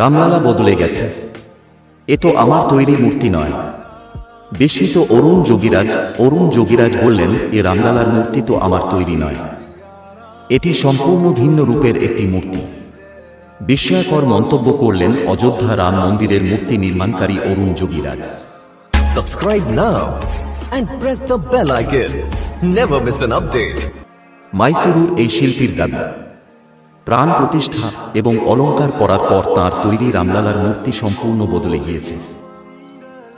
রামলালা বদলে গেছে। এ তো আমার তৈরি মূর্তি নয়। বিস্মিত অরুণ যোগীরাজ অরুণ যোগীরাজ বললেন এ রামলালার মূর্তি তো আমার তৈরি নয়। এটি সম্পূর্ণ ভিন্ন রূপের একটি মূর্তি। বিস্ময়কর মন্তব্য করলেন অযোধ্যা রাম মন্দিরের মূর্তি নির্মাণকারী অরুণ Yogiraj. Subscribe now and press the bell icon. Never miss an update. মাইসুরুর এই শিল্পীর দাবি প্রাণ প্রতিষ্ঠা এবং অলংকার পরার পর তাঁর তৈরি রামলালার মূর্তি সম্পূর্ণ বদলে গিয়েছে।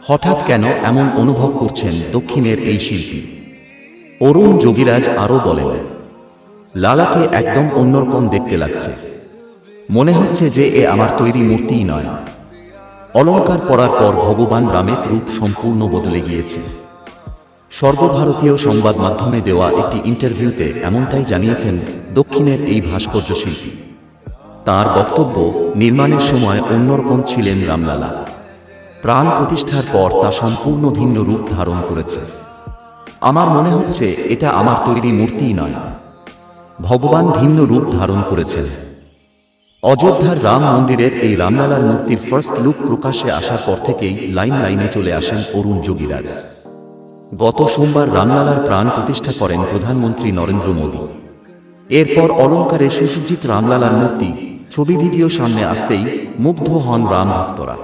হঠাৎ কেন এমন অনুভব করছেন দক্ষিণের এই শিল্পী? অরুণ যোগীরাজ আরও বলেন, লালাকে একদম অন্যরকম দেখতে লাগছে। মনে হচ্ছে যে এ আমার তৈরি মূর্তিই নয়। অলংকার পরার পর ভগবান রামের রূপ সম্পূর্ণ বদলে গিয়েছে। সর্বভারতীয় সংবাদ মাধ্যমে দেওয়া একটি ইন্টারভিউতে এমনটাই জানিয়েছেন দক্ষিণের এই ভাস্কর্য শিল্পী। তার বক্তব্য নির্মাণের সময় অন্যরকম ছিলেন রামলালা। প্রাণ প্রতিষ্ঠার পর তা সম্পূর্ণ ভিন্ন রূপ ধারণ করেছে। আমার মনে হচ্ছে এটা আমার তৈরি মূর্তিই নয়। ভগবান ভিন্ন রূপ ধারণ করেছেন। অযোধ্যার রাম মন্দিরের এই রামলালার মূর্তির ফার্স্ট লুক প্রকাশ্যে আসার পর থেকেই লাইন লাইনে চলে আসেন অরুণ যোগীরাজ। গত সোমবার রামলালার প্রাণ প্রতিষ্ঠা করেন প্রধানমন্ত্রী নরেন্দ্র মোদী। এরপর অলঙ্কারে সুসজ্জিত রামলালার মূর্তি ছবি ভিডিও সামনে আসতেই মুগ্ধ হন রাম ভক্তরা